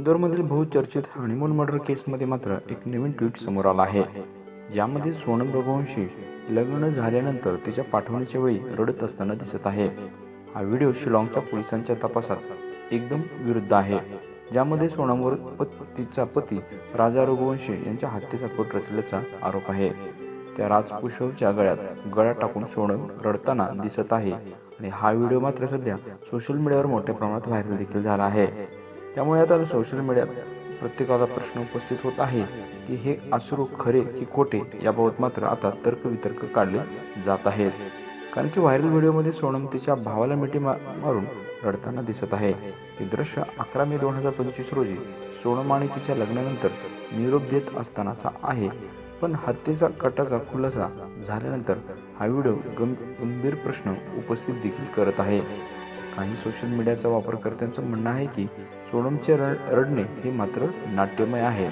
इंदोरमधील बहुचर्चित honeymoon murder केसमध्ये मात्र एक नवीन ट्विट समोर आला आहे. यामध्ये सोनम रघुवंशी लग्न झाल्यानंतर तिच्या पाठवणीच्या वेळी रडत असताना दिसत आहे. हा व्हिडिओ शिलाँगच्या पोलिसांच्या तपासात एकदम विरुद्ध आहे. ज्यामध्ये सोनमवर पत- तिचा पती राजा रघुवंशी यांच्या हत्येचा कट रचल्याचा आरोप आहे. त्या राजकुशवच्या गळ्यात गळ्या टाकून सोनम रडताना दिसत आहे. आणि हा व्हिडिओ मात्र सध्या सोशल मीडियावर मोठ्या प्रमाणात व्हायरल देखील झाला आहे. त्यामुळे आता सोशल मीडियात प्रत्येकाला प्रश्न उपस्थित होत आहे की हे आसरू खरे की खोटे याबाबत मात्र आता तर्कवितर्क काढले जात आहेत. कारण की व्हायरल व्हिडिओमध्ये सोनम तिच्या भावाला मिठी मा मारून रडताना दिसत आहे. हे दृश्य अकरा मे दोन हजार पंचवीस रोजी सोनम आणि तिच्या लग्नानंतर निरोप देत असतानाचा आहे. पण हत्येचा कटाचा खुलासा झाल्यानंतर हा व्हिडिओ गं गंभीर प्रश्न उपस्थित देखील करत आहे. काही सोशल मीडियाचा वापरकर्त्यांचं म्हणणं आहे की सोनमचे रड रडणे हे मात्र नाट्यमय आहे.